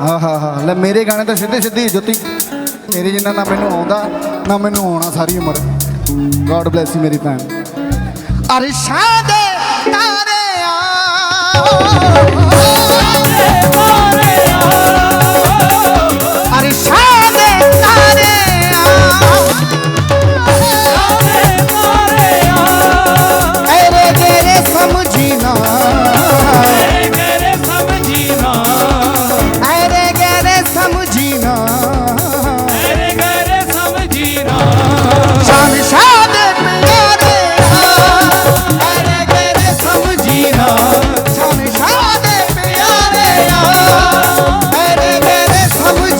ਆਹਾ ਹਾ ਲੈ, ਮੇਰੇ ਗਾਣੇ ਤਾਂ ਸਿੱਧੇ ਸਿੱਧੇ ਜੁੱਤੀ। ਮੇਰੇ ਜਿੰਨਾ ਨਾ ਮੈਨੂੰ ਆਉਂਦਾ, ਨਾ ਮੈਨੂੰ ਆਉਣਾ, ਸਾਰੀ ਉਮਰ। ਗੋਡ ਬlesਸ ਮੇਰੀ ਭੈਣ। ਅਰਸ਼ਾਂ ਦੇ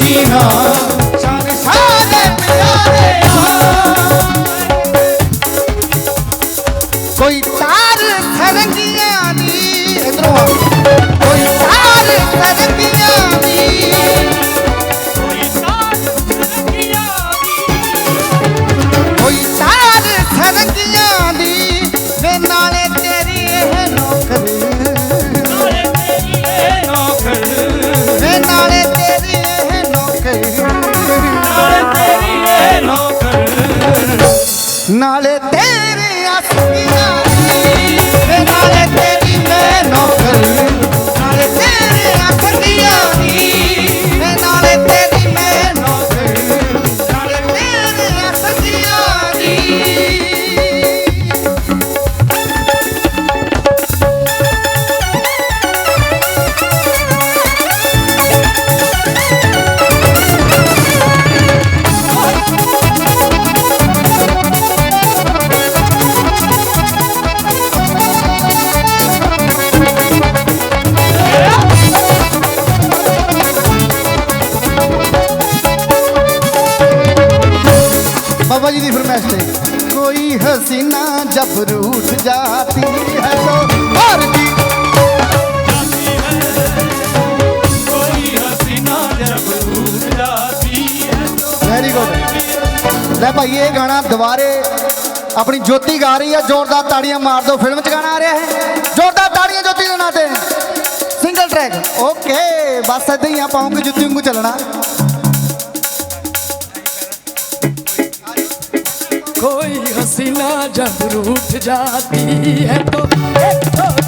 মদিনা ਨਾਲੇ ਬਾਬਾ ਦੀ ਫਰਮਾਇਸ਼ ਤੇ। ਕੋਈ ਹਸੀਨਾ ਜਬ रूठ जाती है तो हर जी ਵੈਰੀ ਗੁੱਡ ਲੈ ਭਾਈ, ਇਹ ਗਾਣਾ ਦੁਬਾਰੇ ਆਪਣੀ ਜੋਤੀ ਗਾ ਰਹੀ ਹੈ ਜ਼ੋਰਦਾਰ ਤਾੜੀਆਂ ਮਾਰ ਦਿਓ ਫਿਲਮ ਚ ਗਾਣਾ ਆ ਰਿਹਾ ਹੈ ਜ਼ੋਰਦਾਰ ਤਾੜੀਆਂ ਜੋਤੀ ਦੇ ਨਾਂ ਤੇ। ਸਿੰਗਲ ਟਰੈਕ ਓਕੇ ਬਸ ਇਦਾਂ ਹੀ ਆ। ਪਾਉਂਗੇ ਜੁੱਤੀ ਵਾਂਗੂ ਚੱਲਣਾ। कोई हसीना जब रूठ जाती है तो, है तो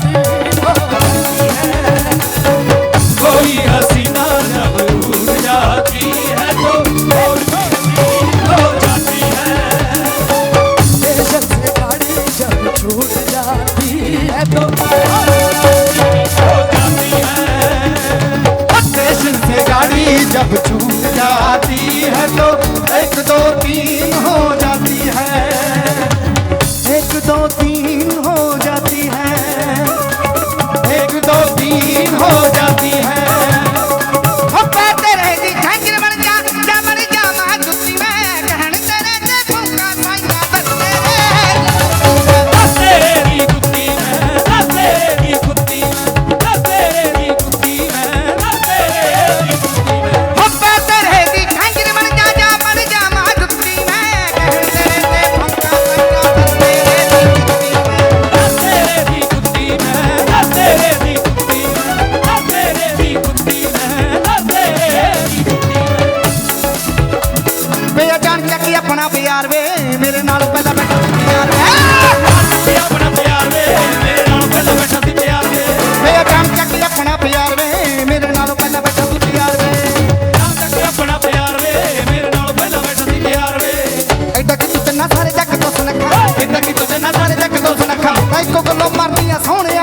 ਗੱਲੋਂ ਮਰਦੀਆਂ ਸੋਹਣਿਆ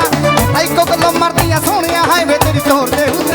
ਇੱਕੋ ਗੱਲੋਂ ਮਰਦੀਆਂ ਸੋਹਣਿਆ ਹਾਈਵੇ ਤੇਰੀ ਤੋਰ ਦੇ ਹੁੰਦੇ